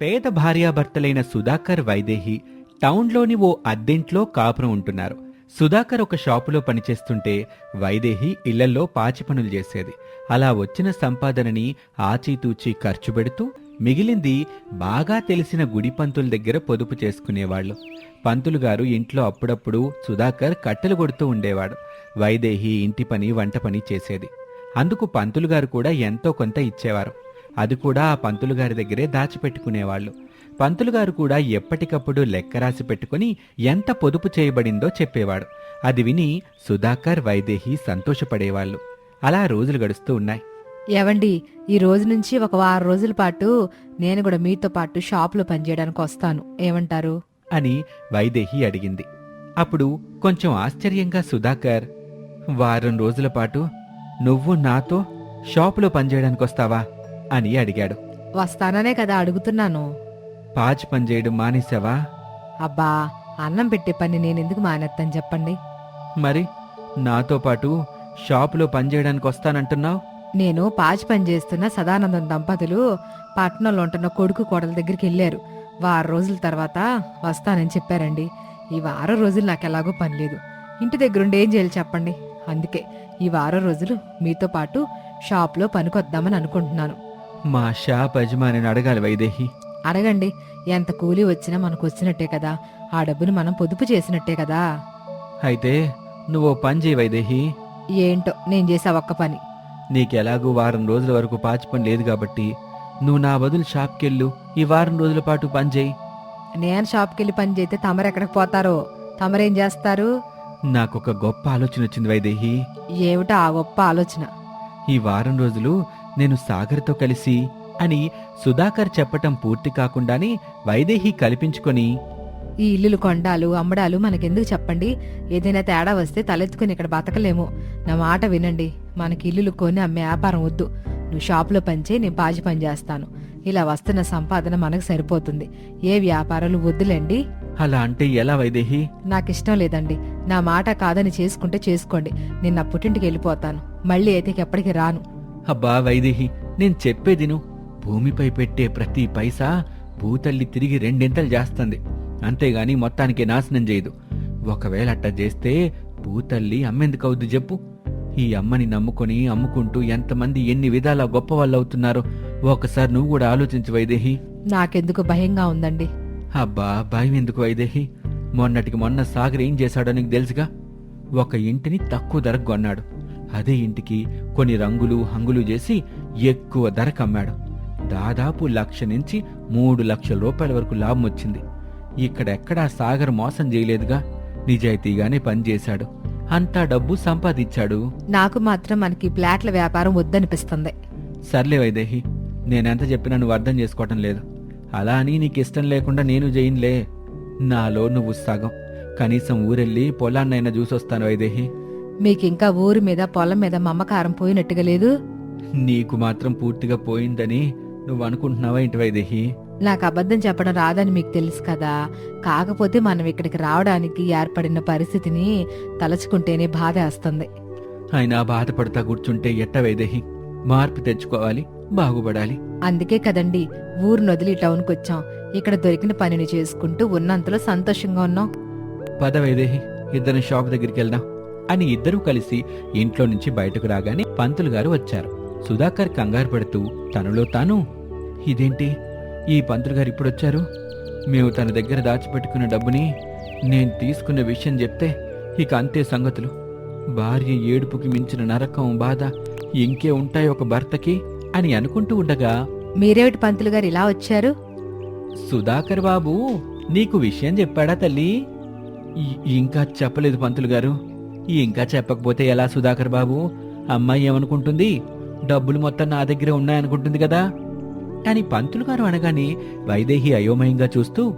పేద భార్యాభర్తలైన సుధాకర్ వైదేహి టౌన్లోని ఓ అద్దెంట్లో కాపురం ఉంటున్నారు. సుధాకర్ ఒక షాపులో పనిచేస్తుంటే వైదేహి ఇళ్ళలో పాచి పనులు చేసేది. అలా వచ్చిన సంపాదనని ఆచితూచి ఖర్చు పెడుతూ మిగిలింది బాగా తెలిసిన గుడి పంతుల దగ్గర పొదుపు చేసుకునేవాళ్ళు. పంతులు గారు ఇంట్లో అప్పుడప్పుడు సుధాకర్ కట్టెలు కొడుతూ ఉండేవాడు. వైదేహి ఇంటి పని వంట పని చేసేది. అందుకు పంతులు గారు కూడా ఎంతో కొంత ఇచ్చేవారు. అది కూడా ఆ పంతులు గారి దగ్గరే దాచిపెట్టుకునేవాళ్ళు. పంతులు గారు కూడా ఎప్పటికప్పుడు లెక్క రాసి పెట్టుకుని ఎంత పొదుపు చేయబడిందో చెప్పేవాడు. అది విని సుధాకర్ వైదేహి సంతోషపడేవాళ్ళు. అలా రోజులు గడుస్తూ ఉన్నాయి. ఏవండి ఈ రోజు నుంచి ఒక వారం రోజుల పాటు నేను కూడా మీతో పాటు షాపులో పనిచేయడానికి వస్తాను. ఏమంటారు? అని వైదేహి అడిగింది. అప్పుడు కొంచెం ఆశ్చర్యంగా సుధాకర్ వారం రోజుల పాటు నువ్వు నాతో షాపులో పనిచేయడానికి వస్తావా? అని అడిగాడు. వస్తాననే కదా అడుగుతున్నాను. పాచి పనిచేయడం మానేశావా? అబ్బా అన్నం పెట్టే పని నేను ఎందుకు మానేస్తాను చెప్పండి. మరి నాతో పాటు షాపులో పనిచేయడానికి వస్తానంటున్నావు? నేను పాచి పని చేస్తున్న సదానందం దంపతులు పట్టణంలో ఉంటున్న కొడుకు కోడల దగ్గరికి వెళ్ళారు. వారం రోజుల తర్వాత వస్తానని చెప్పారండి. ఈ వారం రోజులు నాకు ఎలాగో పని లేదు. ఇంటి దగ్గరుండి ఏం చేయాలి చెప్పండి. అందుకే ఈ వారం రోజులు మీతో పాటు షాప్లో పనికొద్దామని అనుకుంటున్నాను. మా షాప్ యజమానిని అడగాలి వైదేహి. అడగండి. ఎంత కూలీ వచ్చినా మనకు వచ్చినట్టే కదా. ఆ డబ్బును మనం పొదుపు చేసినట్టే కదా. అయితే నువ్వు ఓ పని చేయి వైదేహి. ఏంటో నేను చేసే ఒక్క పని. నీకెలాగూ వారం రోజుల వరకు పాచి పని లేదు కాబట్టి నువ్వు నా బదులు షాప్కెళ్ళు ఈ వారం రోజుల పాటు పని చేయి. నేను షాప్కి వెళ్ళి పని చేస్తే తమరెక్కడికి పోతారో? తమరేం చేస్తారు? నాకొక గొప్ప ఆలోచన వచ్చింది వైదేహి. ఏమిటో ఆ గొప్ప ఆలోచన? ఈ వారం రోజులు నేను సాగర్తో కలిసి అని సుధాకర్ చెప్పటం పూర్తి కాకుండానే వైదేహి కల్పించుకొని ఈ ఇల్లులు కొండాలు అమ్మడాలు మనకెందుకు చెప్పండి? ఏదైనా తేడా వస్తే తలెత్తుకుని ఇక్కడ బతకలేము. నా మాట వినండి. మనకి ఇల్లులు కొని అమ్మే వ్యాపారం వద్దు. నువ్వు షాపులో పనిచేయి నేను పాచి పని చేస్తాను. ఇలా వస్తున్న సంపాదన మనకు సరిపోతుంది. ఏ వ్యాపారాలు వద్దులేండి? అలా అంటే ఎలా వైదేహి? నాకిష్టం లేదండి. నా మాట కాదని చేసుకుంటే చేసుకోండి. నేను నా పుట్టింటికి వెళ్ళిపోతాను. మళ్ళీ అయితే ఎప్పటికి రాను. అబ్బా వైదేహి నేను చెప్పేదిను భూమిపై పెట్టే ప్రతి పైసా భూతల్లి తిరిగి రెండింతలు చేస్తుంది. అంతేగాని మొత్తానికి నాశనం చేయదు. ఒకవేళ అట్ట చేస్తే భూతల్లి అమ్మెందుకవుద్ది చెప్పు. ఈ అమ్మని నమ్ముకొని అమ్ముకుంటూ ఎంతమంది ఎన్ని విధాల గొప్ప వాళ్ళు అవుతున్నారో ఒకసారి నువ్వు కూడా ఆలోచించు వైదేహి. నాకెందుకు భయంగా ఉందండి? అబ్బా భయం ఎందుకు వైదేహి? మొన్నటికి మొన్న సాగర్ ఏం చేశాడో నీకు తెలుసుగా? ఒక ఇంటిని తక్కువ ధరకు కొన్నాడు. అదే ఇంటికి కొన్ని రంగులు హంగులు చేసి ఎక్కువ ధరకు అమ్మాడు దాదాపు లక్ష నుంచి మూడు లక్షల రూపాయల వరకు లాభం వచ్చింది. ఇక్కడెక్కడా సాగర్ మోసం చేయలేదుగా. నిజాయితీగానే పనిచేశాడు అంతా డబ్బు సంపాదించాడు. నాకు మాత్రం మనకి ప్లాట్ల వ్యాపారం వద్దనిపిస్తుంది. సర్లే వైదేహి నేనెంత చెప్పినా నువ్వు అర్థం చేసుకోవటం లేదు. అలా అని నీకు ఇష్టం లేకుండా నేను చేయనులే నాలో నువ్వు సగం. కనీసం ఊరెళ్ళి పొలాన్నైనా చూసొస్తాను వైదేహి. మీకింకా ఊరి మీద పొలం మీద మమ్మకారం పోయినట్టుగా లేదు? నీకు మాత్రం పూర్తిగా పోయిందని నువ్వు అనుకుంటున్నావా ఇంటి వైదేహి? నాకు అబద్ధం చెప్పడం రాదని మీకు తెలుసు కదా. కాకపోతే మనం ఇక్కడికి రావడానికి ఏర్పడిన పరిస్థితిని తలుచుకుంటేనే బాధ వేస్తుంది. అయినా బాధపడతా కూర్చుంటే ఎట్ట వైదేహి? మార్పు తెచ్చుకోవాలి బాగుపడాలి. అందుకే కదండి ఊరు నదిలి టౌన్కి వచ్చాం. ఇక్కడ దొరికిన పనిని చేసుకుంటూ ఉన్నంతలో సంతోషంగా ఉన్నాం. పద వైదేహి ఇద్దరం షాప్ దగ్గరికి వెళ్దాం. అని ఇద్దరూ కలిసి ఇంట్లో నుంచి బయటకు రాగానే పంతులు గారు వచ్చారు. సుధాకర్ కంగారు పడుతూ తనలో తాను? ఇదేంటి? ఈ పంతులు గారు ఇప్పుడొచ్చారు మేము తన దగ్గర దాచిపెట్టుకున్న డబ్బుని నేను తీసుకున్న విషయం చెప్తే ఇక అంతే సంగతులు. భార్య ఏడుపుకి మించిన నరకం బాధ ఇంకే ఉంటాయి ఒక భర్తకి? అని అనుకుంటూ ఉండగా మీరేమిటి పంతులు గారు ఇలా వచ్చారు? సుధాకర్ బాబు నీకు విషయం చెప్పాడా తల్లి? ఇంకా చెప్పలేదు పంతులు గారు. ఇంకా చెప్పకపోతే ఎలా సుధాకర్ బాబు? అమ్మాయి ఏమనుకుంటుంది? డబ్బులు మొత్తం నా దగ్గరే ఉన్నాయనుకుంటుంది కదా? అని పంతులు గారు అనగానే వైదేహి అయోమయంగా చూస్తూ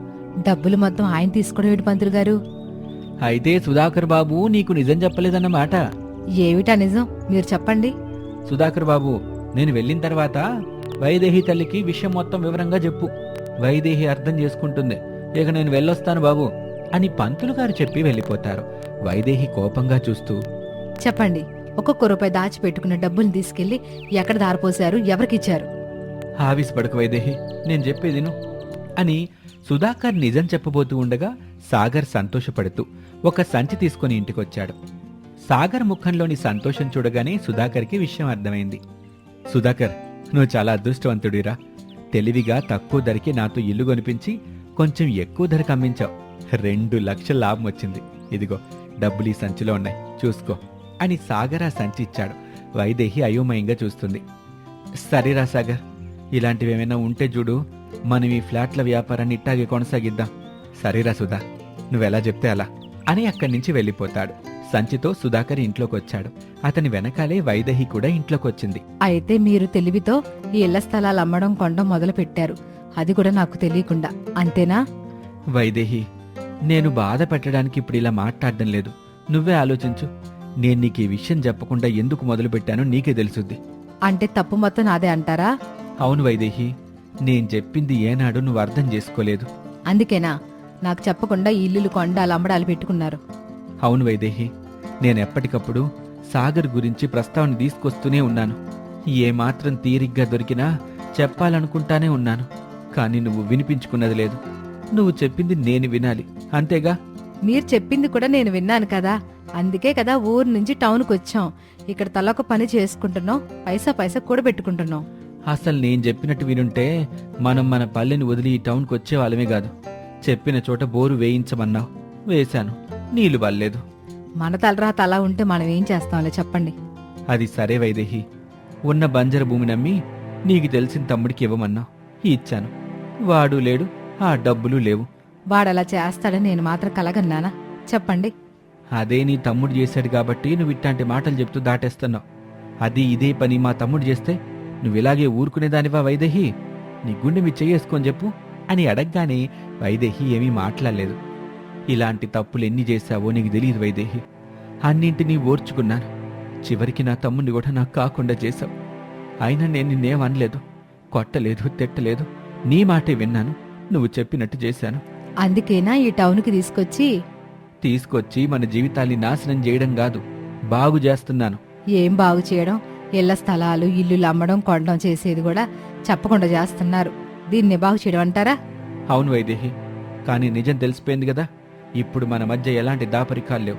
డబ్బులు మొత్తం ఆయన తీసుకోవడం ఏమిటి పంతులు గారు? అయితే సుధాకర్ బాబు నీకు నిజం చెప్పలేదన్నమాట. ఏమిటా నిజం? మీరు చెప్పండి. సుధాకర్ బాబు నేను వెళ్ళిన తర్వాత వైదేహి తల్లికి విషయం మొత్తం వివరంగా చెప్పు. వైదేహి అర్థం చేసుకుంటుంది. ఇక నేను వెళ్ళొస్తాను బాబు అని పంతులు గారు చెప్పి వెళ్ళిపోతారు. వైదేహి కోపంగా చూస్తూ చెప్పండి ఒక్కొక్క రూపాయి దాచిపెట్టుకున్న డబ్బుల్ని తీసుకెళ్ళి ఎక్కడ దారిపోశారు ఎవరికిచ్చారు? ఆవిస్ పడక వైదేహి నేను చెప్పేది విను. అని సుధాకర్ నిజం చెప్పబోతూ ఉండగా సాగర్ సంతోషపడుతూ ఒక సంచి తీసుకుని ఇంటికొచ్చాడు. సాగర్ ముఖంలోని సంతోషం చూడగానే సుధాకర్కి విషయం అర్థమైంది. సుధాకర్ నువ్వు చాలా అదృష్టవంతుడిరా. తెలివిగా తక్కువ ధరకి నాతో ఇల్లు కొనిపించి కొంచెం ఎక్కువ ధరకు అమ్మించావు. రెండు లక్షల లాభం వచ్చింది. ఇదిగో డబ్బులు ఈ సంచిలో ఉన్నాయి. చూసుకో. అని సాగర్ ఆ సంచి ఇచ్చాడు. వైదేహి అయోమయంగా చూస్తుంది. సరేరా సాగర్. ఇలాంటివి ఏమైనా ఉంటే చూడు. మనం ఈ ఫ్లాట్ల వ్యాపారాన్ని ఇట్టాగే కొనసాగిద్దాం. సరేరా సుధా. నువ్వెలా చెప్తే అలా. అని అక్కడి నుంచి వెళ్ళిపోతాడు. సంచితో సుధాకర్ ఇంట్లోకి వచ్చాడు అతని వెనకాలే వైదేహి కూడా ఇంట్లోకి వచ్చింది అయితే మీరు తెలివితో ఈ ఇళ్ళ స్థలాలు అమ్మడం కొనడం మొదలు పెట్టారు అది కూడా నాకు తెలియకుండా. అంతేనా? వైదేహి నేను బాధ పెట్టడానికి ఇప్పుడు ఇలా మాట్లాడడం లేదు. నువ్వే ఆలోచించు. నేను నీకు ఈ విషయం చెప్పకుండా ఎందుకు మొదలుపెట్టానో నీకే తెలుసుద్ది. అంటే తప్పు మొత్తం నాదే అంటారా? అవును వైదేహి నేను చెప్పింది ఏనాడు నువ్వు అర్థం చేసుకోలేదు. అందుకేనా? నాకు చెప్పకుండా ఈ ఇల్లులు కొండాలు అమ్మడాలు పెట్టుకున్నారు. అవును వైదేహి నేను ఎప్పటికప్పుడు సాగర్ గురించి ప్రస్తావన తీసుకొస్తూనే ఉన్నాను. ఏమాత్రం తీరిగ్గా దొరికినా చెప్పాలనుకుంటానే ఉన్నాను. కానీ నువ్వు వినిపించుకున్నది లేదు. నువ్వు చెప్పింది నేను వినాలి. అంతేగా? మీరు చెప్పింది కూడా నేను విన్నాను కదా. అందుకే కదా ఊరు నుంచి టౌన్కి వచ్చాం. ఇక్కడ తలొక పని చేసుకుంటున్నాం. పైసా పైసా కూడబెట్టుకుంటున్నాం. అసలు నేను చెప్పినట్టు వినుంటే మనం మన పల్లెని వదిలి ఈ టౌన్కి వచ్చే వాళ్ళమే కాదు. చెప్పిన చోట బోరు వేయించమన్నావు. వేశాను. నీళ్ళు బల్లేదు మన తలరాత అలా ఉంటే మనం ఏం చేస్తాంలే చెప్పండి. అది సరే వైదేహి. ఉన్న బంజర భూమిని నమ్మి నీకు తెలిసిన తమ్ముడికి ఇవ్వమన్నావు. ఇచ్చాను. వాడు లేడు. ఆ డబ్బులు లేవు. వాడలా చేస్తాడని నేను మాత్రం కలగన్నానా? చెప్పండి. అదే నీ తమ్ముడు చేశాడు కాబట్టి నువ్వు ఇట్లాంటి మాటలు చెప్తూ దాటేస్తున్నావు. అది ఇదే పని మా తమ్ముడు చేస్తే నువ్వు ఇలాగే ఊరుకునేదానివా వైదేహి? నీ గుండె మీ చెయ్యేసుకొని చెప్పు అని అడగగానే వైదేహి ఏమీ మాట్లాడలేదు. ఇలాంటి తప్పులు ఎన్ని చేశావో నీకు తెలియదు వైదేహి. అన్నింటినీ ఓర్చుకున్నాను చివరికి నా తమ్ముడిని కూడా నాకు కాకుండా చేశావు. అయినా నేను నిన్నేం అనలేదు కొట్టలేదు తిట్టలేదు. నీ మాటే విన్నాను. నువ్వు చెప్పినట్టు చేశాను. అందుకేనా ఈ టౌన్కి తీసుకొచ్చి? తీసుకొచ్చి మన జీవితాల్ని నాశనం చేయడం కాదు బాగు చేస్తున్నాను. ఏం బాగు చేయడం? ఇళ్ళ స్థలాలు ఇల్లులు అమ్మడం కొనడం చేసేది కూడా చెప్పకుండా చేస్తున్నారు. దీన్ని బాగు చేయడం అంటారా? అవును వైదేహి కానీ నిజం తెలిసిపోయింది కదా. ఇప్పుడు మన మధ్య ఎలాంటి దాపరికాలు లేవు.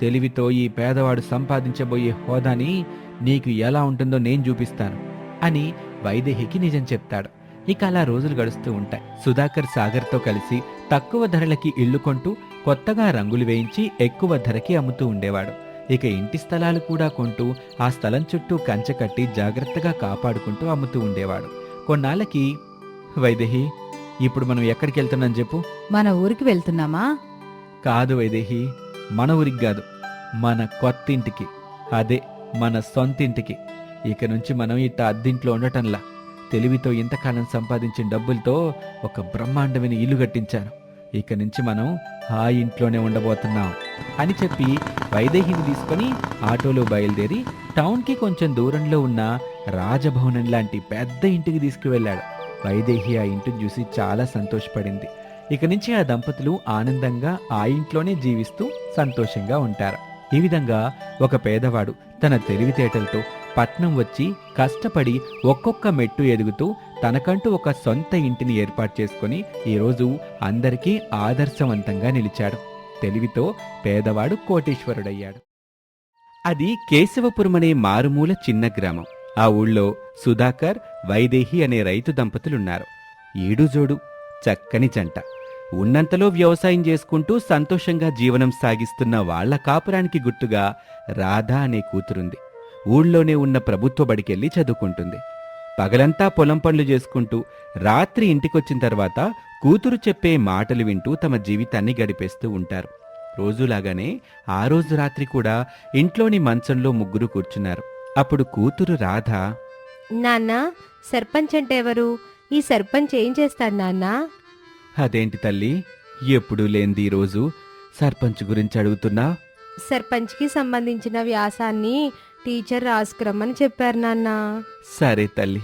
తెలివితో ఈ పేదవాడు సంపాదించబోయే హోదాని నీకు ఎలా ఉంటుందో నేను చూపిస్తాను అని వైదేహికి నిజం చెప్తాడు. ఇక అలా రోజులు గడుస్తూ ఉంటాయి. సుధాకర్ సాగర్తో కలిసి తక్కువ ధరలకి ఇల్లు కొంటూ కొత్తగా రంగులు వేయించి ఎక్కువ ధరకి అమ్ముతూ ఉండేవాడు. ఇక ఇంటి స్థలాలు కూడా కొంటూ ఆ స్థలం చుట్టూ కంచె కట్టి జాగ్రత్తగా కాపాడుకుంటూ అమ్ముతూ ఉండేవాడు. కొన్నాళ్ళకి వైదేహి ఇప్పుడు మనం ఎక్కడికి వెళ్తున్నాం చెప్పు? మన ఊరికి వెళ్తున్నామా? కాదు వైదేహి మన ఊరికి కాదు మన కొత్త ఇంటికి అదే మన సొంత ఇంటికి ఇక నుంచి మనం ఇట్ట అద్దింట్లో ఉండటంలా. తెలివితో ఇంతకాలం సంపాదించిన డబ్బులతో ఒక బ్రహ్మాండమైన ఇల్లు కట్టించాను. ఇక నుంచి మనం ఆ ఇంట్లోనే ఉండబోతున్నాం అని చెప్పి వైదేహిని తీసుకొని ఆటోలో బయలుదేరి టౌన్కి కొంచెం దూరంలో ఉన్న రాజభవనం లాంటి పెద్ద ఇంటికి తీసుకువెళ్ళాడు. వైదేహి ఆ ఇంటిని చూసి చాలా సంతోషపడింది. ఇక నుంచి ఆ దంపతులు ఆనందంగా ఆ ఇంట్లోనే జీవిస్తూ సంతోషంగా ఉంటారు. ఈ విధంగా ఒక పేదవాడు తన తెలివితేటలతో పట్నం వచ్చి కష్టపడి ఒక్కొక్క మెట్టు ఎదుగుతూ తనకంటూ ఒక సొంత ఇంటిని ఏర్పాటు చేసుకుని ఈరోజు అందరికీ ఆదర్శవంతంగా నిలిచాడు. తెలివితో పేదవాడు కోటీశ్వరుడయ్యాడు. అది కేశవపురం అనే మారుమూల చిన్న గ్రామం. ఆ ఊళ్ళో సుధాకర్ వైదేహి అనే రైతు దంపతులున్నారు. ఈడుజోడు చక్కని జంట. ఉన్నంతలో వ్యవసాయం చేసుకుంటూ సంతోషంగా జీవనం సాగిస్తున్న వాళ్ళ కాపురానికి గుర్తుగా రాధా అనే కూతురుంది. ఊళ్ళోనే ఉన్న ప్రభుత్వ బడికెళ్ళి చదువుకుంటుంది. పగలంతా పొలం పనులు చేసుకుంటూ రాత్రి ఇంటికొచ్చిన తర్వాత కూతురు చెప్పే మాటలు వింటూ తమ జీవితాన్ని గడిపేస్తూ ఉంటారు. రోజులాగానే ఆ రోజు రాత్రి కూడా ఇంట్లోని మంచంలో ముగ్గురు కూర్చున్నారు. అప్పుడు కూతురు రాధ నాన్న సర్పంచ్ అంటే ఎవరు? ఈ సర్పంచ్ ఏం చేస్తాడు నాన్న? అదేంటి తల్లి ఎప్పుడూ లేనిది ఈ రోజు. సర్పంచ్ గురించి అడుగుతున్నా? సర్పంచ్కి సంబంధించిన వ్యాసాన్ని టీచర్ రాసుకురమ్మని చెప్పారు నాన్న. సరే తల్లి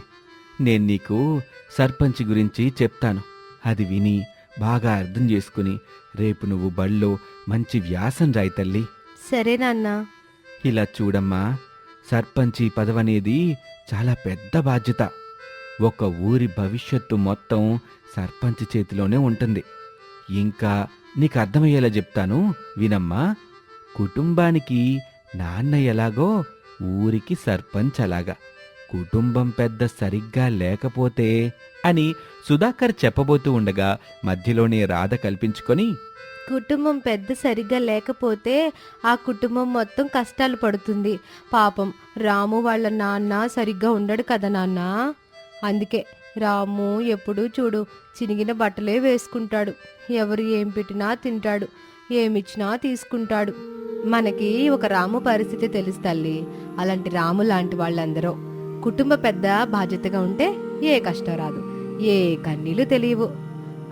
నేను నీకు సర్పంచ్ గురించి చెప్తాను. అది విని బాగా అర్థం చేసుకుని రేపు నువ్వు బళ్ళో మంచి వ్యాసం రాయి తల్లి. సరే నాన్న. ఇలా చూడమ్మా సర్పంచి పదవనేది చాలా పెద్ద బాధ్యత. ఒక ఊరి భవిష్యత్తు మొత్తం సర్పంచ్ చేతిలోనే ఉంటుంది. ఇంకా నీకు అర్థమయ్యేలా చెప్తాను వినమ్మా. కుటుంబానికి నాన్న ఎలాగో ఊరికి సర్పంచ్ అలాగా. కుటుంబం పెద్ద సరిగ్గా లేకపోతే అని సుధాకర్ చెప్పబోతూ ఉండగా మధ్యలోనే రాధ కల్పించుకొని కుటుంబం పెద్ద సరిగ్గా లేకపోతే ఆ కుటుంబం మొత్తం కష్టాలు పడుతుంది. పాపం రాము వాళ్ళ నాన్న సరిగ్గా ఉండడు కదా నాన్న? అందుకే రాము ఎప్పుడు చూడు చినిగిన బట్టలే వేసుకుంటాడు. ఎవరు ఏం పెట్టినా తింటాడు. ఏమిచ్చినా తీసుకుంటాడు. మనకి ఒక రాము పరిస్థితి తెలుసు తల్లి. అలాంటి రాము లాంటి వాళ్ళందరూ. కుటుంబ పెద్ద బాధ్యతగా ఉంటే ఏ కష్టం రాదు. ఏ కన్నీళ్ళు తెలియవు.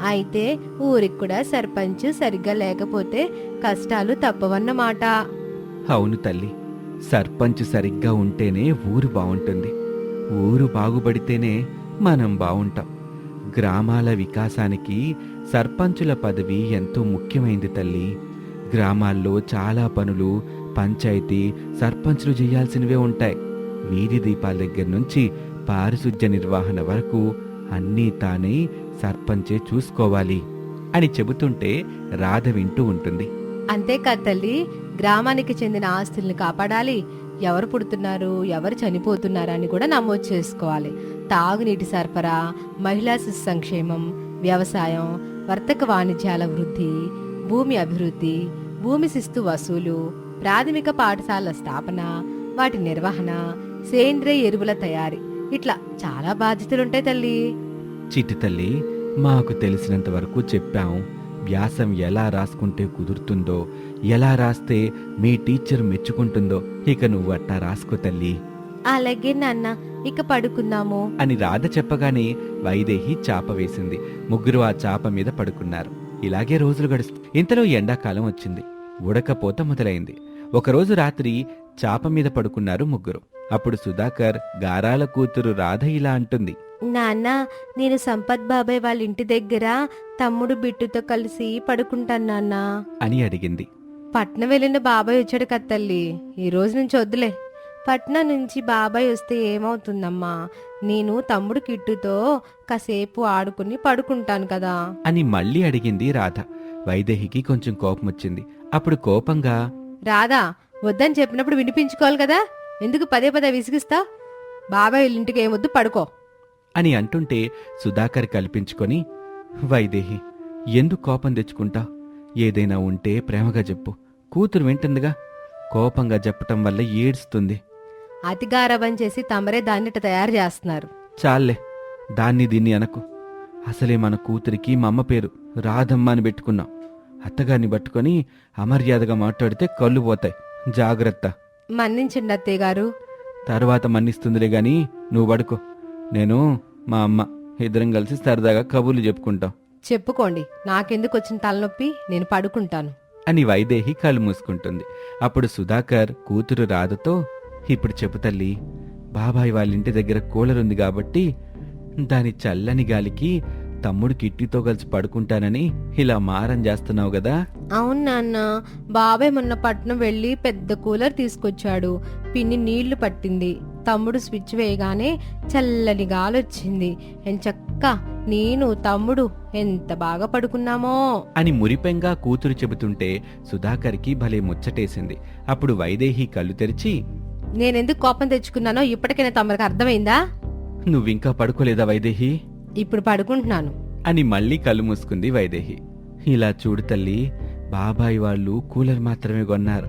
అయితే ఊరికి కూడా సర్పంచ్ సరిగ్గా లేకపోతే కష్టాలు తప్పవన్నమాట. అవును తల్లి. సర్పంచ్ సరిగ్గా ఉంటేనే ఊరు బాగుంటుంది. ఊరు బాగుపడితేనే మనం బాగుంటాం. గ్రామాల వికాసానికి సర్పంచుల పదవి ఎంతో ముఖ్యమైంది తల్లి. గ్రామాల్లో చాలా పనులు పంచాయతీ సర్పంచులు చేయాల్సినవే ఉంటాయి. వీధి దీపాల దగ్గర నుంచి పారిశుధ్య నిర్వహణ వరకు అన్నీ తానే సర్పంచే చూసుకోవాలి అని చెబుతుంటే రాధ వింటూ ఉంటుంది. అంతేకాదు తల్లి గ్రామానికి చెందిన ఆస్తుల్ని కాపాడాలి ఎవరు పుడుతున్నారు ఎవరు చనిపోతున్నారు అని కూడా నమోదు చేసుకోవాలి. తాగునీటి సరఫరా మహిళా శిశు సంక్షేమం వ్యవసాయం వర్తక వాణిజ్యాల వృద్ధి భూమి అభివృద్ధి భూమి శిస్తు వసూలు ప్రాథమిక పాఠశాల స్థాపన వాటి నిర్వహణ సేంద్రియ ఎరువుల తయారీ. ఇట్లా చాలా బాధ్యతలుంటాయి తల్లి. చిట్టి తల్లి మాకు తెలిసినంత వరకు చెప్పాము వ్యాసం ఎలా రాసుకుంటే కుదురుతుందో ఎలా రాస్తే మీ టీచర్ మెచ్చుకుంటుందో ఇక నువ్వు అట్టా రాసుకో తల్లి. అలాగే నాన్న ఇక పడుకుందాము. అని రాధ చెప్పగానే వైదేహి చాప వేసింది. ముగ్గురు ఆ చాప మీద పడుకున్నారు. ఇలాగే రోజులు గడుస్తు ఇంతలో ఎండాకాలం వచ్చింది. ఉడకపోత మొదలైంది. ఒకరోజు రాత్రి చాప మీద పడుకున్నారు ముగ్గురు. అప్పుడు సుధాకర్ గారాల కూతురు రాధ ఇలా అంటుంది. నాన్న నేను సంపత్ బాబాయ్ వాళ్ళ ఇంటి దగ్గర తమ్ముడు బిట్టుతో కలిసి పడుకుంటాను నాన్న. అని అడిగింది. పట్నం వెళ్ళిన బాబాయ్ వచ్చాడు కదా తల్లి. ఈ రోజు నుంచి వద్దులే. పట్నం నుంచి బాబాయ్ వస్తే ఏమవుతుందమ్మా? నేను తమ్ముడు కిట్టుతో కాసేపు ఆడుకుని పడుకుంటాను కదా. అని మళ్ళీ అడిగింది రాధ. వైదేహికి కొంచెం కోపం వచ్చింది. అప్పుడు కోపంగా రాదా వద్దని చెప్పినప్పుడు వినిపించుకోవాలి కదా. ఎందుకు పదే పదే విసిగిస్తా బాబాయ్ వాళ్ళ ఇంటికి ఏమొద్దు పడుకో. అని అంటుంటే సుధాకర్ కల్పించుకొని వైదేహి ఎందుకు కోపం తెచ్చుకుంటా? ఏదైనా ఉంటే ప్రేమగా చెప్పు. కూతురు వింటుందిగా. కోపంగా చెప్పటం వల్ల ఏడుస్తుంది. అతిగారభం చేసి తమరే దాన్నిట తయారు చేస్తున్నారు. చాలే దాన్ని దీన్ని అనకు. అసలే మన కూతురికి మా అమ్మ పేరు రాధమ్మ అని పెట్టుకున్నాం. అత్తగారిని పట్టుకొని అమర్యాదగా మాట్లాడితే కళ్ళు పోతాయి. జాగ్రత్త. మన్నించండి అత్తయ్య గారు. తర్వాత మన్నిస్తుందిలే గాని నువ్వు పడుకో. నేను మా అమ్మ ఇద్దరం కలిసి సరదాగా కబుర్లు చెప్పుకుంటాం. చెప్పుకోండి. నాకెందుకు వచ్చిన తలనొప్పి? నేను పడుకుంటాను. అని వైదేహి కళ్ళు మూసుకుంటుంది. అప్పుడు సుధాకర్ కూతురు రాధతో ఇప్పుడు చెప్పు తల్లి బాబాయ్ వాళ్ళ ఇంటి దగ్గర కూలర్ ఉంది కాబట్టి దాని చల్లని గాలికి తమ్ముడు కిట్టితో కలిసి పడుకుంటానని ఇలా మారం చేస్తున్నావు కదా. అవును నాన్న. బాబాయ్ మొన్న పట్నం వెళ్ళి పెద్ద కూలర్ తీసుకొచ్చాడు. పిన్ని నీళ్ళు పట్టింది. తమ్ముడు స్విచ్ వేయగానే చల్లని గాలొచ్చింది. ఎంచక్క నేను తమ్ముడు ఎంత బాగా పడుకున్నామో! అని మురిపెంగా కూతురు చెబుతుంటే సుధాకర్కి భలే ముచ్చటేసింది. అప్పుడు వైదేహి కళ్ళు తెరిచి నేనెందుకు కోపం తెచ్చుకున్నానో ఇప్పటికైనా తమరికి అర్థమైందా? నువ్వింకా పడుకోలేదా వైదేహి? ఇప్పుడు పడుకుంటున్నాను. అని మళ్ళీ కళ్ళు మూసుకుంది వైదేహి. ఇలా చూడు తల్లి బాబాయ్ వాళ్ళు కూలర్ మాత్రమే కొన్నారు.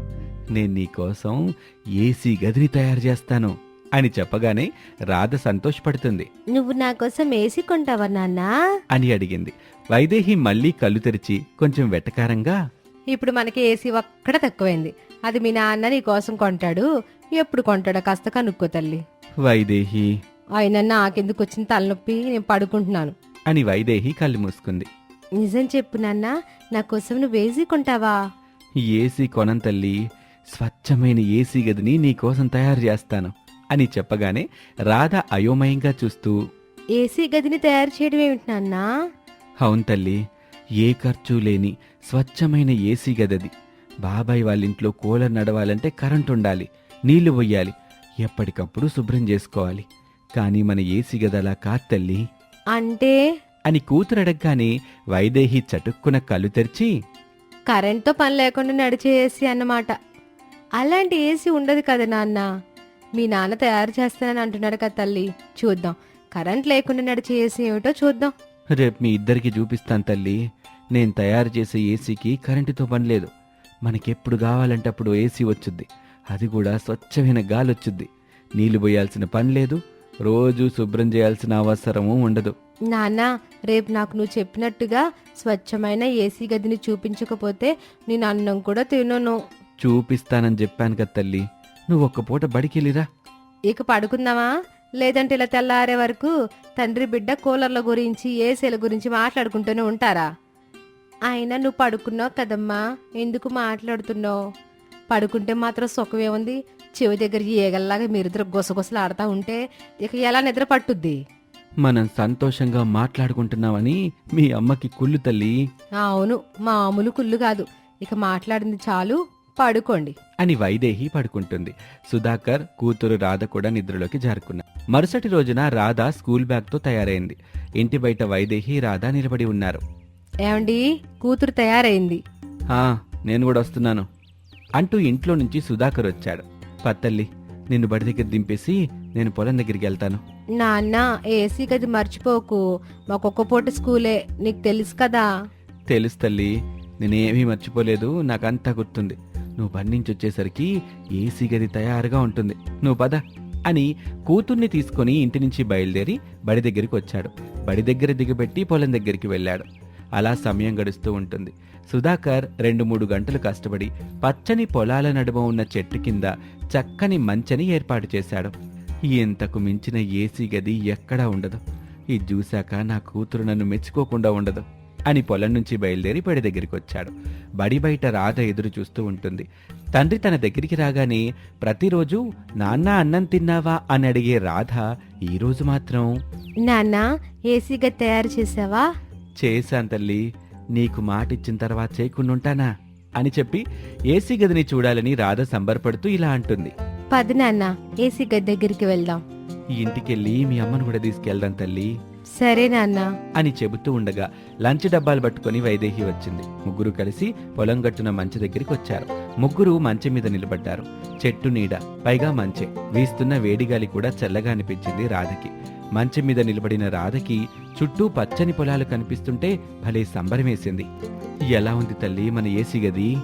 నేను నీకోసం ఏసీ గదిని తయారు చేస్తాను. అని చెప్పగానే రాధ సంతోషపడుతుంది. నువ్వు నా కోసం ఏసి కొంటావా నాన్నా? అని అడిగింది. వైదేహి మళ్ళీ కళ్ళు తెరిచి కొంచెం వెటకారంగా ఇప్పుడు మనకి ఏసీ ఒక్కడ తక్కువైంది. అది మీ నాన్న నీ కోసం కొంటాడు. ఎప్పుడు కొంటాడో కాస్త కనుక్కో తల్లి. వైదేహి. అయినా నాకెందుకు వచ్చిన తలనొప్పి? నేను పడుకుంటున్నాను. అని వైదేహి కళ్ళు మూసుకుంది. నిజం చెప్పు నాన్న నా కోసం నువ్వు ఏసీ కొంటావా? ఏసీ కొనం తల్లి. స్వచ్ఛమైన ఏసీ గదిని నీకోసం తయారు చేస్తాను. అని చెప్పగానే రాధ అయోమయంగా చూస్తూ ఏసీ గదిని తయారు చేయడం ఏమిటి నాన్న? అవును తల్లి ఏ ఖర్చు లేని స్వచ్ఛమైన ఏసీ గదది. బాబాయ్ వాళ్ళ ఇంట్లో కూలర్ నడవాలంటే కరెంట్ ఉండాలి నీళ్ళు పొయ్యాలి ఎప్పటికప్పుడు శుభ్రం చేసుకోవాలి. కానీ మన ఏసీ గది అలా కాదు తల్లి. అంటే? అని కూతురు అడగగానే వైదేహి చటుక్కున కళ్ళు తెరిచి కరెంట్తో పని లేకుండా నడిచే ఏసీ అన్నమాట. అలాంటి ఏసీ ఉండదు కదా నాన్న? మీ నాన్న తయారు చేస్తానని అంటున్నాడు కదా తల్లి. చూద్దాం. కరెంట్ లేకుండా నడిచే ఏసీ ఏమిటో చూద్దాం. రేపు మీ ఇద్దరికి చూపిస్తాను తల్లి. నేను తయారు చేసే ఏసీకి కరెంటుతో పని లేదు. మనకెప్పుడు కావాలంటే అప్పుడు ఏసీ వచ్చుద్ది. అది కూడా స్వచ్ఛమైన గాలి వచ్చుద్ది. నీళ్ళు పోయాల్సిన పని లేదు. రోజు శుభ్రం చేయాల్సిన అవసరము ఉండదు. నాన్న రేపు నాకు నువ్వు చెప్పినట్టుగా స్వచ్ఛమైన ఏసీ గదిని చూపించకపోతే నేను అన్నం కూడా తినను. చూపిస్తానని చెప్పాను కదా తల్లి. నువ్వు ఒక్క పూట బడికెళ్ళిరా. ఇక పడుకుందామా? లేదంటే ఇలా తెల్లారే వరకు తండ్రి బిడ్డ కూలర్ల గురించి ఏసీల గురించి మాట్లాడుకుంటూనే ఉంటారా? అయినా నువ్వు పడుకున్నావు కదమ్మా. ఎందుకు మాట్లాడుతున్నావు? పడుకుంటే మాత్రం సుఖమే ఉంది. చెవి దగ్గర ఏగల్లాగా మీరిద్దరు గుసగుసలు ఆడుతూ ఉంటే ఇక ఎలా నిద్ర పట్టుద్ది? మనం సంతోషంగా మాట్లాడుకుంటున్నామని మీ అమ్మకి కుళ్ళు తల్లి. అవును మామూలు కుళ్ళు కాదు. ఇక మాట్లాడింది చాలు పడుకోండి. అని వైదేహి పడుకుంటుంది. సుధాకర్ కూతురు రాధ కూడా నిద్రలోకి జారుకున్నారు. మరుసటి రోజున రాధ స్కూల్ బ్యాగ్తో తయారైంది. ఇంటి బయట వైదేహి రాధ నిలబడి ఉన్నారు. ఏమండి? కూతురు తయారైంది. ఆ నేను కూడా వస్తున్నాను. అంటూ ఇంట్లో నుంచి సుధాకర్ వచ్చాడు. పత్తల్లి నిన్ను బడి దగ్గర దింపేసి నేను పొలం దగ్గరికి వెళ్తాను. నాన్న ఏసీ గది మర్చిపోకు. మాకొక్క పూట స్కూలే. నీకు తెలుసు కదా. తెలుసు తల్లి నేనేమీ మర్చిపోలేదు. నాకంతా గుర్తుంది. నువ్వు పని వచ్చేసరికి ఏసీ గది తయారుగా ఉంటుంది. నువ్వు పద అని కూతుర్ని తీసుకొని ఇంటి నుంచి బయలుదేరి బడి దగ్గరికి వచ్చాడు. బడి దగ్గర దిగబెట్టి పొలం దగ్గరికి వెళ్ళాడు. అలా సమయం గడుస్తూ ఉంటుంది. సుధాకర్ రెండు మూడు గంటలు కష్టపడి పచ్చని పొలాల నడుమ ఉన్న చెట్టు కింద చక్కని మంచని ఏర్పాటు చేశాడు. ఇంతకు మించిన ఏసీ గది ఎక్కడా ఉండదు. ఇది చూశాక నా కూతురు నన్ను మెచ్చుకోకుండా ఉండదు. అని పొలం నుంచి బయలుదేరి బడి దగ్గరికి వచ్చాడు. బడి బయట రాధ ఎదురు చూస్తూ ఉంటుంది. తండ్రి తన దగ్గరికి రాగానే ప్రతిరోజు నాన్న అన్నం తిన్నావా? అని అడిగే రాధ ఈరోజు మాత్రం. నాన్న ఏసీ గది తయారు చేసావా? చేశాను తల్లి. నీకు మాట ఇచ్చిన తర్వాత చేయకుండా ఉంటానా? అని చెప్పి ఏసీ గదిని చూడాలని రాధ సంబరపడుతూ ఇలా అంటుంది. పది నాన్న ఏసీ గది దగ్గరికి వెళ్దాం. ఇంటికెళ్ళి మీ అమ్మను కూడా తీసుకెళ్దాం తల్లి. సరే నాన్న. అని చెబుతూ ఉండగా లంచ్ డబ్బాలు పట్టుకొని వైదేహి వచ్చింది. ముగ్గురు కలిసి పొలం గట్టున మంచి దగ్గరికి వచ్చారు. ముగ్గురు మంచి మీద నిలబడ్డారు. చెట్టు నీడ పైగా మంచె. వీస్తున్న వేడిగాలి కూడా చల్లగా అనిపించింది రాధకి. మంచె మీద నిలబడిన రాధకి చుట్టూ పచ్చని పొలాలు కనిపిస్తుంటే భలే సంబరమేసింది. ఎలా ఉంది తల్లి మన ఏసీ గది?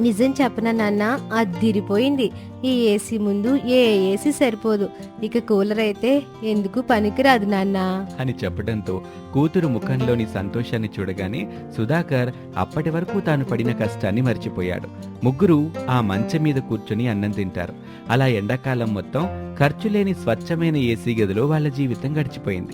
నిజం చెప్పనా నాన్న? అద్దిరిపోయింది ఈ ఏసీ ముందు ఏ ఏసీ సరిపోదు. ఇక కూలర్ అయితే ఎందుకు పనికిరాదు నాన్న? అని చెప్పడంతో కూతురు ముఖంలోని సంతోషాన్ని చూడగానే సుధాకర్ అప్పటి వరకు తాను పడిన కష్టాన్ని మర్చిపోయాడు. ముగ్గురు ఆ మంచం మీద కూర్చొని అన్నం తింటారు. అలా ఎండాకాలం మొత్తం ఖర్చు లేని స్వచ్ఛమైన ఏసీ గదిలో వాళ్ళ జీవితం గడిచిపోయింది.